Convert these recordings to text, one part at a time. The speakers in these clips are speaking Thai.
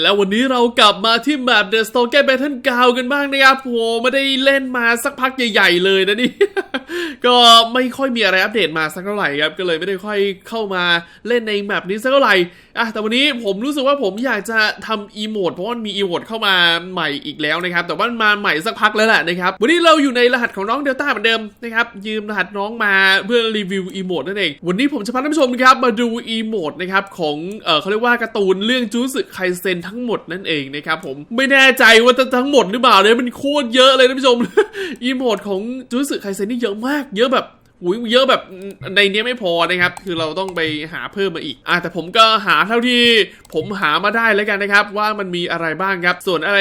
แล้ววันนี้เรากลับมาที่แมป The s t o k e Battle g r o u n d กันบ้างนะครับโหไม่ได้เล่นมาสักพักใหญ่ๆเลยนะนี่ ก็ไม่ค่อยมีอะไรอัปเดตมาสักเท่าไหร่ครับ ก็เลยไม่ได้ค่อยเข้ามาเล่นในแมปนี้สักเท่าไหร่อะแต่วันนี้ผมรู้สึกว่าผมอยากจะทำอีโมดเพราะว่ามันมีอีโมดเข้ามาใหม่อีกแล้วนะครับแต่ว่ามันมาใหม่สักพักแล้วแหละนะครับวันนี้เราอยู่ในรหัสของน้องเดลต้าเหมือนเดิมนะครับยืมรหัสน้องมาเพื่อรีวิวอีโมดนั่นเองวันนี้ผมจะพาท่านผู้ชมนะครับมาดูอีโมดนะครับของเออเขาเรียกว่าการ์ตูนเรื่องจูสึไคเซนทั้งหมดนั่นเองนะครับผมไม่แน่ใจว่าจะทั้งหมดหรือเปล่าเนี่ยมันโคตรเยอะเลยท่านผู้ชมอีโมดของจูสึไคเซนนี่เยอะมาก เยอะแบบ อุ้ยเยอะแบบในเนี้ยไม่พอนะครับ คือเราต้องไปหาเพิ่มมาอีกอะแต่ผมก็หาเท่าที่ผมหามาได้แล้วกันนะครับ ว่ามันมีอะไรบ้างครับ ส่วนอะไร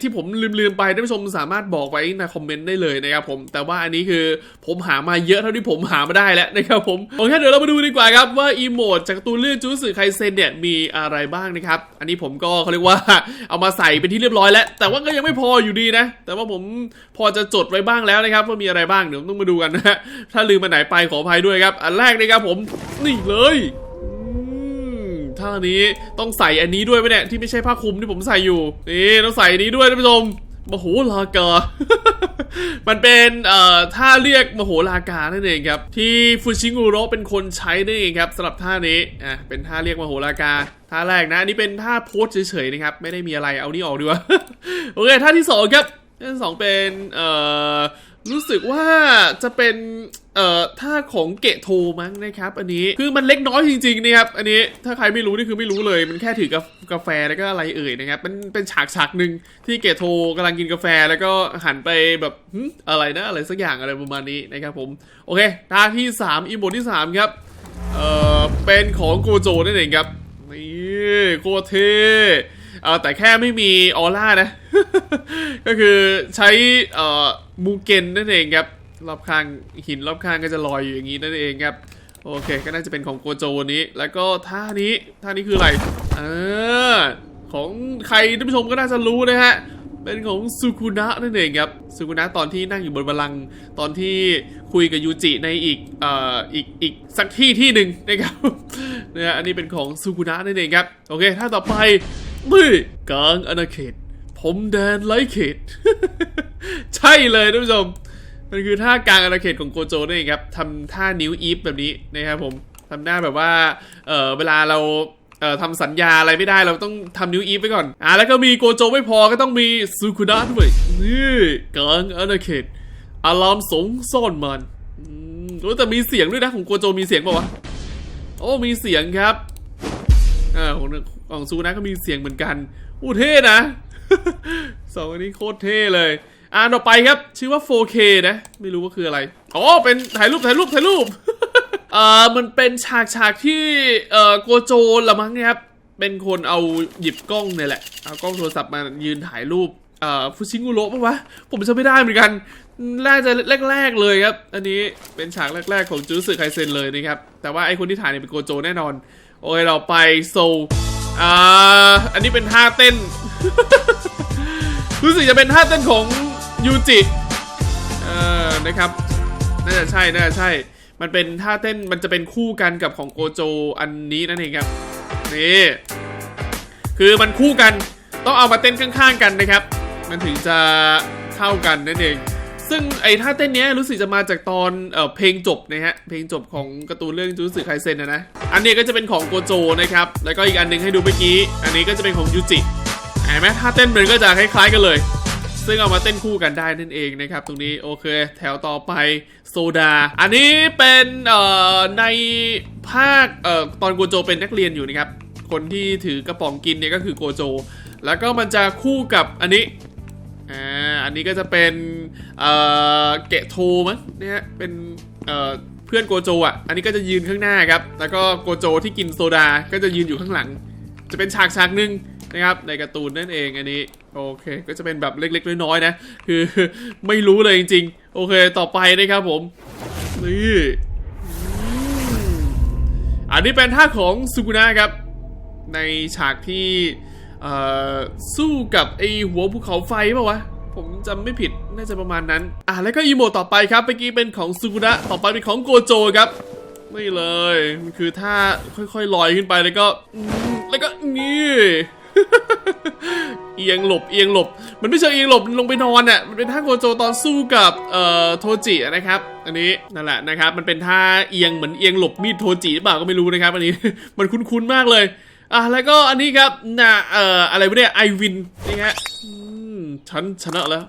ที่ผมลืมๆไปท่านผู้ชมสามารถบอกไว้ในคอมเมนต์ได้เลยนะครับผมแต่ว่าอันนี้คือผมหามาเยอะเท่าที่ผมหามาได้แล้วนะครับผมโอเคเดี๋ยวเรามาดูดีกว่าครับว่าอีโมดจากร์ตูนเรื่องจูสึไคเซนเนี่ยมีอะไรบ้างนะครับ อันนี้ผมก็เขาเรียกว่าเอามาใส่เป็นที่เรียบร้อยแล้ว แต่ว่าก็ยังไม่พออยู่ดีนะ แต่ว่าผมพอจะจดไว้บ้างแล้วนะครับว่ามีอะไรบ้างเดี๋ยวต้องมาดูกันนะถ้าลืมมาไหนไปขออภัยด้วยครับ อันแรกนะครับผมนี่เลยท่านี้ต้องใส่อันนี้ด้วยไหมเนี่ยที่ไม่ใช่ผ้าคลุมที่ผมใส่อยู่นี่ต้องใส่นนี้ด้วยท่านผู้ชมมโหลากา มันเป็นเอ่อท่าเรียกมโหลากานั่นเองครับ ที่ฟูชิงูโรเป็นคนใช้นั่นเองครับสำหรับท่านี้อะเป็นท่าเรียกมโหลากาท่าแรกนะอันนี้เป็นท่าโพสเฉยๆนะครับ ไม่ได้มีอะไรเอานี่ออกดีกว่าโอเคท่าที่สองครับท่าที่สองเป็นเอ่อ รู้สึกว่าจะเป็นเอ่อท่าของเกะโทมั้งนะครับ อันนี้คือมันเล็กน้อยจริงๆนะครับอันนี้ถ้าใครไม่รู้นี่คือไม่รู้เลยมันแค่ถือกากาแฟแล้วก็อะไรเอ่ยนะครับมันเป็นฉากฉากหนึ่งที่เกะโทกำลังกินกาแฟแล้วก็หันไปแบบอะไรนะอะไรสักอย่างอะไรประมาณนี้นะครับผมโอเคท่าที่สามอีโมดที่สามครับเอ่อเป็นของโกโจนั่นเองครับนี่โคตรเทเออแต่แค่ไม่มีออร่านะก็คือใช้เอ่อมูเกนนั่นเองครับรอบข้างหินรอบข้างก็จะลอยอยู่อย่างนี้นั่นเองครับโอเค ก็น่าจะเป็นของโกโจวันนี้ แล้วก็ท่านี้ท่านี้คืออะไรเออของใครท่านผู้ชมก็น่าจะรู้นะฮะเป็นของซูกุนะนั่นเองครับซูกุนะตอนที่นั่งอยู่บนบัลลังก์ตอนที่คุยกับยูจิในอีกเอ่ออีกอีกสักที่ที่หนึ่งนะครับนะฮะอันนี้เป็นของซูกุนะนั่นเองครับโอเคถ้าต่อไปนี่กลางอาณาเขต ผมแดนไร้เขตใช่เลยท่านผู้ชม มันคือท่ากลางอาณาเขตของโกโจนั่นเองครับทำท่านิ้วอีฟแบบนี้นะครับผมทำหน้าแบบว่าเออเวลาเราเอ่อทำสัญญาอะไรไม่ได้เราต้องทำนิ้วอีฟไว้ก่อน อ่าแล้วก็มีโกโจไม่พอก็ต้องมีซูคุนะด้วยนี่กลางอาณาเขตอารามสงซ่อนมันอืมโอ้แต่มีเสียงด้วยนะของโกโจมีเสียงป่าวะโอ้มีเสียงครับอ่าของของซูนะก็มีเสียงเหมือนกันอู้เท่นะ สองอันนี้โคตรเท่เลย อ่าต่อไปครับ ชื่อว่า 4K นะ ไม่รู้ว่าคืออะไร อ๋อ เป็นถ่ายรูปถ่ายรูปถ่ายรูป เอ่อ มันเป็นฉากฉากที่เอ่อโกโจละมั้งเนี่ยครับ เป็นคนเอาหยิบกล้องเนี่ยแหละ เอากล้องโทรศัพท์มายืนถ่ายรูป เอ่อฟูชิงูโร่ปะวะ ผมจะไม่ได้เหมือนกันน่าจะแรกๆเลยครับ อันนี้เป็นฉากแรกๆของจูสึไคเซนเลยนะครับ แต่ว่าไอคนที่ถ่ายเนี่ยเป็นโกโจแน่นอน โอ้ยเราไปโซอ่า อันนี้เป็นท่าเต้น รู้สึกจะเป็นท่าเต้นของยูจิเออนะครับน่าจะใช่น่าจะใช่ มันเป็นท่าเต้นมันจะเป็นคู่กันกับของโกโจอันนี้นั่นเองครับนี่คือมันคู่กันต้องเอามาเต้นข้างๆกันนะครับ มันถึงจะเข้ากันนั่นเอง ซึ่งไอ้ท่าเต้นนี้รู้สึกจะมาจากตอนเออเพลงจบนะฮะเพลงจบของการ์ตูนเรื่องจูสึไคเซนนะนะอันนี้ก็จะเป็นของโกโจนะครับแล้วก็อีกอันหนึงให้ดูเมื่อกี้ อันนี้ก็จะเป็นของยูจิ เห็นไหมท่าเต้นมันก็จะคล้ายๆกันเลย ซึ่งเอามาเต้นคู่กันได้นั่นเองนะครับ ตรงนี้โอเค แถวต่อไปโซดา อันนี้เป็นเอ่อในภาคเอ่อตอนโกโจเป็นนักเรียนอยู่นะครับ คนที่ถือกระป๋องกินเนี่ยก็คือโกโจ แล้วก็มันจะคู่กับอันนี้อ่าอันนี้ก็จะเป็นเอ่อเกะโทมั้งเนี่ย เป็นเอ่อเพื่อนโกโจอะ อันนี้ก็จะยืนข้างหน้าครับ แล้วก็โกโจที่กินโซดาก็จะยืนอยู่ข้างหลัง จะเป็นฉากฉากหนึ่ง นะครับในการ์ตูนนั่นเองอันนี้โอเค ก็จะเป็นแบบเล็กๆน้อยๆนะ คือไม่รู้เลยจริงๆ โอเคต่อไปนะครับผม นี่อันนี้เป็นท่าของสุกุนะครับ ในฉากที่สู้กับไอหัวภูเขาไฟป่าวะผมจำไม่ผิดน่าจะประมาณนั้น อะแล้วก็อีโมต่อไปครับเมื่อกี้เป็นของซูกุนะต่อไปเป็นของโกโจครับนี่เลยมันคือท่าค่อยๆลอยขึ้นไปแล้วก็แล้วก็นี่ เอียงหลบเอียงหลบ มันไม่ใช่เอียงหลบลงไปนอนอะมันเป็นท่าโกโจตอนสู้กับเอ่อโทจินะครับ อันนี้นั่นแหละนะครับมันเป็นท่าเอียงเหมือนเอียงหลบมีดโทจิหรือเปล่าก็ไม่รู้นะครับ อันนี้มันคุ้นๆมากเลยอะแล้วก็อันนี้ครับน่ะเอ่ออะไรวะเนี่ยไอวินนี่ฮะอืมฉันชนะแล้ว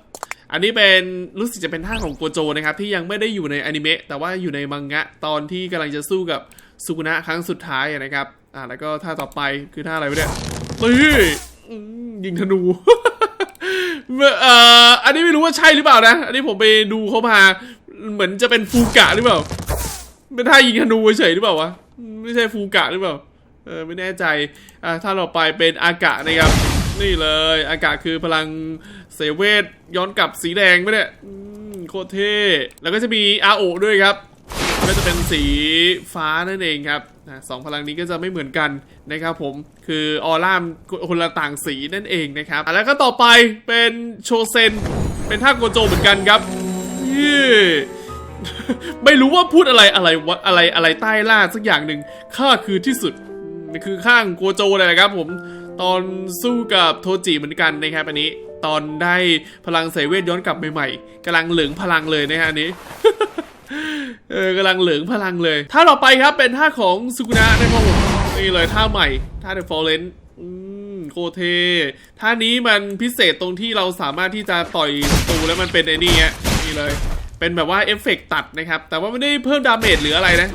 อันนี้เป็นรู้สึกจะเป็นท่าของโกโจนะครับที่ยังไม่ได้อยู่ในอนิเมะแต่ว่าอยู่ในมังงะตอนที่กำลังจะสู้กับสุกุนะครั้งสุดท้ายนะครับอ่าแล้วก็ท่าต่อไปคือท่าอะไรวะเนี่ย นี่อืมยิงธนูเอ่ออันนี้ไม่รู้ว่าใช่หรือเปล่านะ อันนี้ผมไปดูเขามา เหมือนจะเป็นฟูกะหรือเปล่า เป็นท่ายิงธนูเฉยหรือเปล่าวะ ไม่ใช่ฟูกะหรือเปล่า เออไม่แน่ใจ อ่าถ้าเราไปเป็นอากะนะครับ นี่เลย อากะคือพลังเสเวทย้อนกลับสีแดงไมเนี่ยอืมโคตรเท่ แล้วก็จะมีอาโอด้วยครับ ก็จะเป็นสีฟ้านั่นเองครับสองพลังนี้ก็จะไม่เหมือนกันนะครับผมคือออร่ามคนละต่างสีนั่นเองนะครับแล้วก็ต่อไปเป็นโชเซน เป็นท่าโกโจเหมือนกันครับไม่รู้ว่าพูดอะไรอะไรวะอะไรอะไรใต้ล่าสักอย่างหนึ่งข้าคือที่สุดนี่คือข้างโกโจเลยนะครับผมตอนสู้กับโทจิเหมือนกันนะครับอันนี้ตอนได้พลังเสเวทย้อนกลับใหม่ๆกำลังเหลืองพลังเลยนะฮะอันนี้ เออกำลังเหลืองพลังเลย ท่าต่อไปครับเป็นท่าของสุกุนะนะครับผมนี่เลยท่าใหม่ ท่าเดอะฟอร์เรนอืมโคเท ท่านี้มันพิเศษตรงที่เราสามารถที่จะต่อยตูแล้วมันเป็นไอ้นี่นี่เลย เป็นแบบว่าเอฟเฟกต์ตัดนะครับ แต่ว่าไม่ได้เพิ่มดาเมจหรืออะไรนะ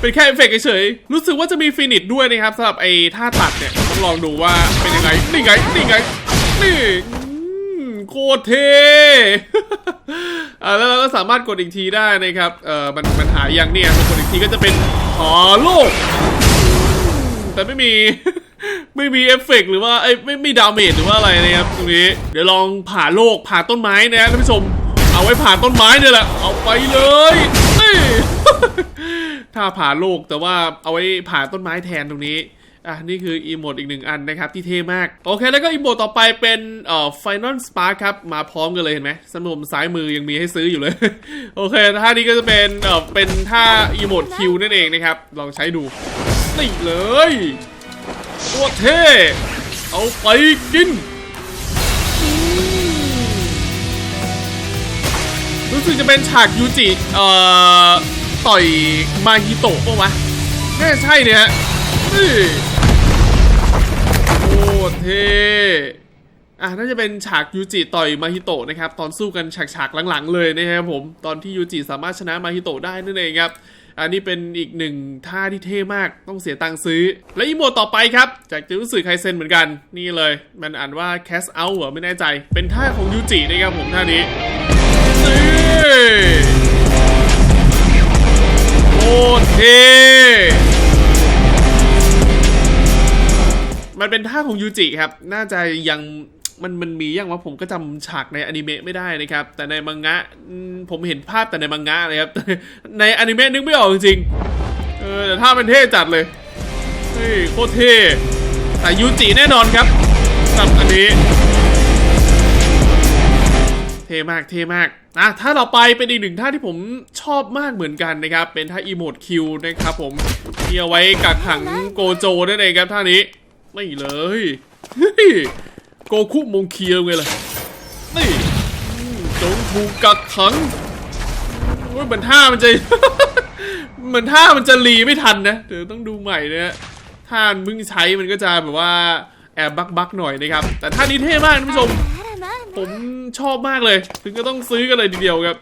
เป็นแค่เอฟเฟกต์เฉยรู้สึกว่าจะมีฟินิชด้วยนะครับสำหรับไอ้ท่าตัดเนี่ย ต้องลองดูว่าเป็นยังไง นี่ไง นี่ไง นี่ คตรเท่อ่าแล้วเราก็สามารถกดอีกทีได้นะครับ เออมันมันหายยังเนี่ยกดอีกทีก็จะเป็นหอโลก แต่ไม่มีไม่มีเอฟเฟกต์หรือว่าไอ้ไม่ไม่ดาเมจหรือว่าอะไรนะครับตรงนี้ เดี๋ยวลองผ่าโลกผ่าต้นไม้นะท่านผู้ชม เอาไว้ผ่าต้นไม้เนี่ยแหละ เอาไปเลยถ้าผ่าโลกแต่ว่าเอาไว้ผ่าต้นไม้แทนตรงนี้ อะนี่คืออีโมดอีกหนึ่งอันนะครับที่เท่มาก โอเค แล้วก็อีโมดต่อไปเป็นเอ่อ Final Spark ครับ มาพร้อมกันเลยเห็นไหมสมุมซ้ายมือยังมีให้ซื้ออยู่เลย โอเคท่านี้ก็จะเป็นเอ่อเป็นท่าอีโมดคิวนั่นเองนะครับ ลองใช้ดูนี่เลยโคตรเท่เอาไปกิน รู้สึกจะเป็นฉากยูจิเอ่อต่อยมาฮิโตะปะวะน่าใช่เนี่ย โคตรเท่อะน่าจะเป็นฉากยูจิต่อยมาฮิโตะนะครับ ตอนสู้กันฉากๆหลังๆเลยนะครับผม ตอนที่ยูจิสามารถชนะมาฮิโตะได้นั่นเองครับ อันนี้เป็นอีกหนึ่งท่าที่เท่มากต้องเสียตังค์ซื้อ และอีโมดต่อไปครับ จากจิรุสึไคเซนเหมือนกัน นี่เลย มันอ่านว่า cast out เหรอไม่แน่ใจ เป็นท่าของยูจินะครับผมท่านี้นโคตรเท่ มันเป็นท่าของยูจิครับ น่าจะยังมันมันมียังว่าผมก็จำฉากในอนิเมะไม่ได้นะครับ แต่ในมังงะผมเห็นภาพแต่ในมังงะเลยครับ ในอนิเมะนึกไม่ออกจริงเออแต่ท่ามันเท่จัดเลยเฮ้ยโคตรเท่แต่ยูจิแน่นอนครับกับอันนี้ เท่มากเท่มากนะถ้าเราไปเป็นอีกหนึ่งท่าที่ผมชอบมากเหมือนกันนะครับ เป็นท่าอีโมดคิวนะครับผมที่เอาไว้กักขังโกโจนั่นเองครับท่านี้ ไม่เลยโกคุมงเคียวไงล่ะ นี่จงถูกกักขังโอ้ยเหมือนท่ามันจะเหมือนท่ามันจะรีไม่ทันนะ เดี๋ยวต้องดูใหม่นะฮะท่ามันเพิ่งใช้มันก็จะแบบว่าแอบบักบักหน่อยนะครับ แต่ท่านี้เท่มากท่านผู้ชม ผมชอบมากเลย ถึงก็ต้องซื้อกันเลยทีเดียวครับ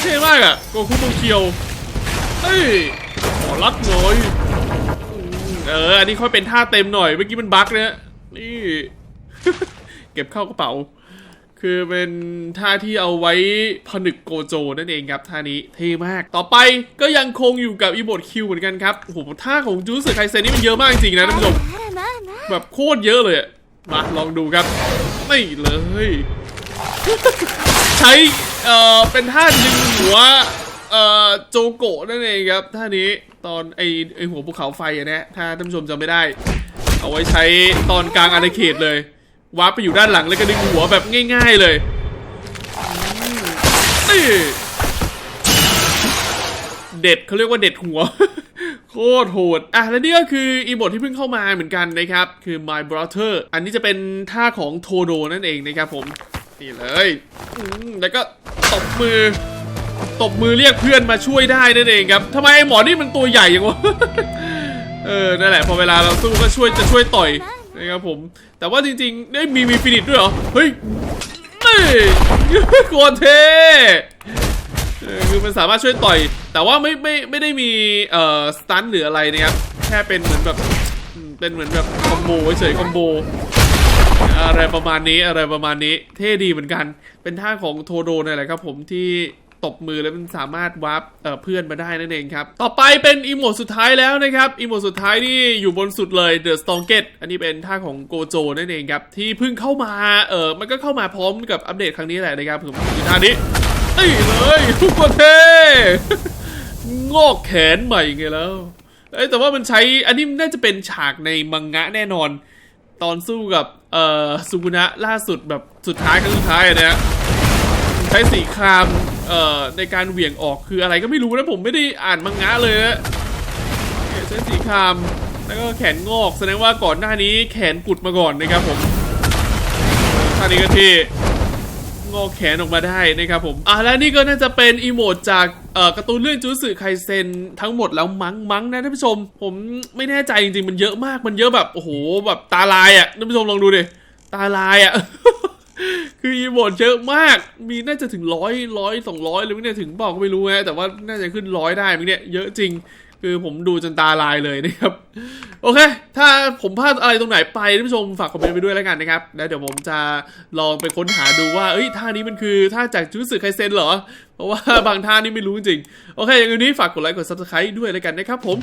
เท่มากอะโกคุโมเคียว เฮ้ยขอรัดหน่อย เออ อันนี้ค่อยเป็นท่าเต็มหน่อย เมื่อกี้มันบั๊กเนี่ยนี่ เก็บเข้ากระเป๋า คือเป็นท่าที่เอาไว้ผนึกโกโจนั่นเองครับท่านี้เท่มาก ต่อไปก็ยังคงอยู่กับอีโมดคิวเหมือนกันครับ โอ้โห ท่าของจูสึไคเซนนี่มันเยอะมากจริงๆนะท่านผู้ชม แบบโคตรเยอะเลยอะมาลองดูครับ ไม่เลย ใช้ เอ่อ เป็นท่าดึงหัว เอ่อโจโกะนั่นเองครับท่านี้ตอนไอไอหัวภูเขาไฟอะนะถ้าท่านผู้ชมจำไม่ได้ เอาไว้ใช้ตอนกลางอาณาเขตเลยวาร์ปไปอยู่ด้านหลังแล้วก็ดึงหัวแบบง่าย ๆเลยนี่เด็ดเขาเรียกว่าเด็ดหัว โคตรโหด อะ และนี่ก็คืออีโมดที่เพิ่งเข้ามาเหมือนกันนะครับ คือ My Brother อันนี้จะเป็นท่าของโทโดนั่นเองนะครับผม นี่เลย แล้วก็ตบมือ ตบมือเรียกเพื่อนมาช่วยได้นั่นเองครับทำไมไอ้หมอนี่มันตัวใหญ่อย่างวะเออนั่นแหละพอเวลาเราสู้ก็ช่วยจะช่วยต่อยนะครับผม แต่ว่าจริงๆได้มีมีฟินิชด้วยเหรอเฮ้ยเฮ้ยโคตรเท่คือมันสามารถช่วยต่อย แต่ว่าไม่ไม่ไม่ได้มีเอ่อสตันหรืออะไรนะครับแค่เป็นเหมือนแบบเป็นเหมือนแบบคอมโบเฉยคอมโบอะไรประมาณนี้อะไรประมาณนี้เท่ดีเหมือนกัน เป็นท่าของโทโดนี่แหละครับผมที่ ตบมือแล้วมันสามารถวาร์ปเเพื่อนมาได้นั่นเองครับ ต่อไปเป็นอีโมดสุดท้ายแล้วนะครับอีโมดสุดท้ายนี่อยู่บนสุดเลย The s t r o n g e t อันนี้เป็นท่าของโกโจนั่นเองครับ ที่เพิ่งเข้ามาเออมันก็เข้ามาพร้อมกับอัปเดตครั้งนี้แหละนะครับผมคือท่านี้นี่เลยทุกคนเท่งอกแขนใหม่ไงแล้วเอ้แต่ว่ามันใช้อันนี้น่าจะเป็นฉากในมังงะแน่นอน ตอนสู้กับเอ่อสุกุนะล่าสุดแบบสุดท้ายครั้งสุดท้ายอะนะใช้สีคราม เอ่อในการเหวี่ยงออกคืออะไรก็ไม่รู้นะผมไม่ได้อ่านมังงะเลยนะเนี่ยใช้สีคามแล้วก็แขนงอกแสดงว่าก่อนหน้านี้แขนกุดมาก่อนนะครับผมท่านี้ก็ที่งอกแขนออกมาได้นะครับผม อะและนี่ก็น่าจะเป็นอีโมดจากเอ่อการ์ตูนเรื่องจูสึไคเซนทั้งหมดแล้วมั้งมั้งนะท่านผู้ชม ผมไม่แน่ใจจริงๆ มันเยอะมากมันเยอะแบบ โอ้โห แบบตาลายอะท่านผู้ชมลองดูดิ ตาลายอะ คืออีโมดเยอะมาก มีน่าจะถึงร้อยร้อยสองร้อยหรือไม่เนี่ยถึงบอกก็ไม่รู้ฮะแต่ว่าน่าจะขึ้นร้อยได้มั้งเนี่ยเยอะจริง คือผมดูจนตาลายเลยนะครับ โอเค ถ้าผมพลาดอะไรตรงไหนไปท่านผู้ชมฝากคอมเมนต์ไปด้วยแล้วกันนะครับ แล้วเดี๋ยวผมจะลองไปค้นหาดูว่า เอ้ยท่านี้มันคือท่าจากจูสึไคเซนเหรอ เพราะว่าบางท่านี่ไม่รู้จริง โอเค อย่างนี้ฝากกดไลค์กด subscribe ด้วยแล้วกันนะครับผม